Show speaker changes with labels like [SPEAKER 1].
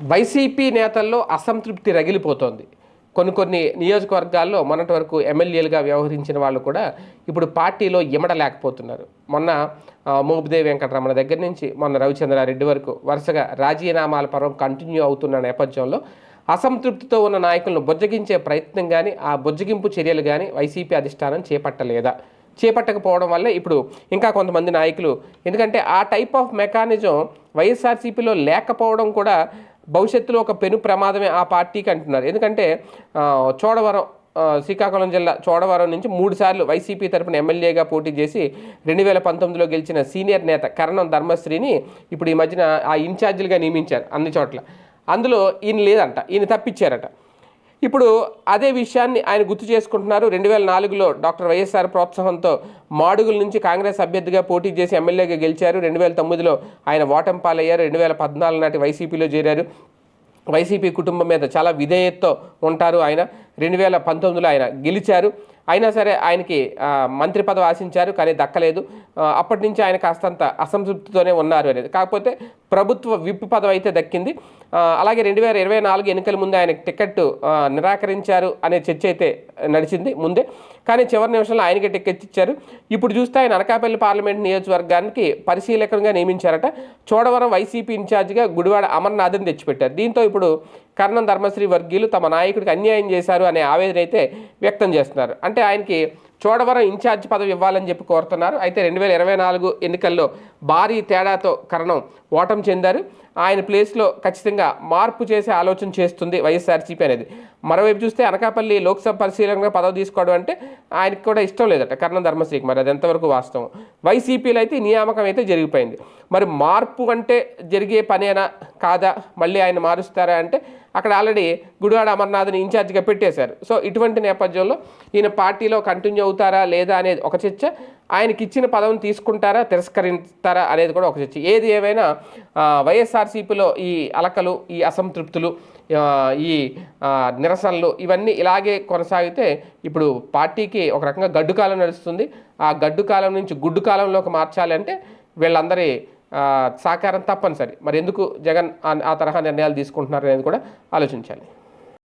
[SPEAKER 1] YCP నేతల్లో అసంతృప్తి రగిలిపోతోంది. కొన్ని కొన్ని నియోజకవర్గాల్లో మొన్నటి వరకు ఎమ్మెల్యేలుగా వ్యవహరించిన వాళ్ళు కూడా ఇప్పుడు పార్టీలో ఇమడలేకపోతున్నారు. మొన్న ఆ, మోపిదేవి వెంకటరమణ దగ్గర నుంచి మొన్న రవిచంద్రారెడ్డి వరకు వరుసగా రాజీనామాల పర్వం కంటిన్యూ అవుతున్న నేపథ్యంలో అసంతృప్తితో ఉన్న నాయకులను బుజ్జగించే ప్రయత్నం కానీ ఆ బుజ్జగింపు చర్యలు కానీ వైసీపీ అధిష్టానం చేపట్టలేదా? చేపట్టకపోవడం వల్ల ఇప్పుడు ఇంకా కొంతమంది నాయకులు ఎందుకంటే ఆ టైప్ ఆఫ్ మెకానిజం వైఎస్ఆర్సీపీలో లేకపోవడం కూడా భవిష్యత్తులో ఒక పెను ప్రమాదమే ఆ పార్టీకి అంటున్నారు. ఎందుకంటే చోడవరం శ్రీకాకుళం జిల్లా చోడవరం నుంచి మూడు సార్లు వైసీపీ తరపున ఎమ్మెల్యేగా పోటీ చేసి రెండు వేల పంతొమ్మిదిలో గెలిచిన సీనియర్ నేత కరణం ధర్మశ్రీని ఇప్పుడు ఈ మధ్యన ఆ ఇన్ఛార్జీలుగా నియమించారు అన్ని చోట్ల. అందులో ఈయన లేదంట ఈయన తప్పించారట. ఇప్పుడు అదే విషయాన్ని ఆయన గుర్తు చేసుకుంటున్నారు. రెండు వేల నాలుగులో డాక్టర్ వైఎస్ఆర్ ప్రోత్సాహంతో మాడుగుల నుంచి కాంగ్రెస్ అభ్యర్థిగా పోటీ చేసి ఎమ్మెల్యేగా గెలిచారు. రెండు వేల తొమ్మిదిలో ఆయన ఓటమి పాలయ్యారు రెండు వేల పద్నాలుగు నాటి వైసీపీలో చేరారు. వైసీపీ కుటుంబం మీద చాలా విధేయతతో ఉంటారు ఆయన. రెండు వేల పంతొమ్మిదిలో ఆయన గెలిచారు. అయినా సరే ఆయనకి మంత్రి పదవి ఆశించారు కానీ దక్కలేదు. అప్పటి నుంచి ఆయన కాస్తంత అసంతృప్తితోనే ఉన్నారు అనేది. కాకపోతే ప్రభుత్వ విప్ పదవి అయితే దక్కింది. అలాగే రెండు వేల ఇరవై నాలుగు ఎన్నికల ముందే ఆయన టికెట్ నిరాకరించారు అనే చర్చ అయితే నడిచింది ముందే. కానీ చివరి నిమిషంలో ఆయనకే టికెట్ ఇచ్చారు. ఇప్పుడు చూస్తే ఆయన అనకాపల్లి పార్లమెంట్ నియోజకవర్గానికి పరిశీలకంగా నియమించారట. చోడవరం వైసీపీ ఇన్ఛార్జిగా గుడివాడ అమర్నాథ్ని తెచ్చిపెట్టారు. దీంతో ఇప్పుడు కర్ణం ధర్మశ్రీ వర్గీయులు తమ నాయకుడికి అన్యాయం చేశారు అనే ఆవేదన అయితే వ్యక్తం చేస్తున్నారు. అంటే ఆయనకి చోడవరం ఇన్ఛార్జ్ పదవి ఇవ్వాలని చెప్పి కోరుతున్నారు. అయితే రెండు వేల ఇరవై నాలుగు ఎన్నికల్లో భారీ తేడాతో కరణం ఓటం చెందారు. ఆయన ప్లేస్లో ఖచ్చితంగా మార్పు చేసే ఆలోచన చేస్తుంది వైఎస్ఆర్సీపీ అనేది. మరోవైపు చూస్తే అనకాపల్లి లోక్సభ పరిశీలనగా పదవి తీసుకోవడం అంటే ఆయనకి కూడా ఇష్టం లేదట కర్ణం ధర్మశ్రీకి మరి. అది ఎంతవరకు వాస్తవం? వైసీపీలో అయితే నియామకం అయితే జరిగిపోయింది. మరి మార్పు అంటే జరిగే పనేనా కాదా? మళ్ళీ ఆయన మారుస్తారా అంటే అక్కడ ఆల్రెడీ గుడివాడ అమర్నాథ్ని ఇన్ఛార్జ్గా పెట్టేశారు. సో ఇటువంటి నేపథ్యంలో ఈయన పార్టీలో కంటిన్యూ అవుతారా లేదా అనేది ఒక చర్చ. ఆయనకి ఇచ్చిన పదవిని తీసుకుంటారా తిరస్కరిస్తారా అనేది కూడా ఒక చర్చ. ఏది ఏమైనా వైఎస్ఆర్సీపీలో ఈ అలకలు ఈ అసంతృప్తులు ఈ నిరసనలు ఇవన్నీ ఇలాగే కొనసాగితే ఇప్పుడు పార్టీకి ఒక రకంగా గడ్డు కాలం నడుస్తుంది. ఆ గడ్డు కాలం నుంచి గుడ్డు కాలంలోకి మార్చాలి అంటే వీళ్ళందరి సహకారం తప్పనిసరి. మరి ఎందుకు జగన్ ఆ- ఆ తరహా నిర్ణయాలు తీసుకుంటున్నారు అనేది కూడా ఆలోచించాలి.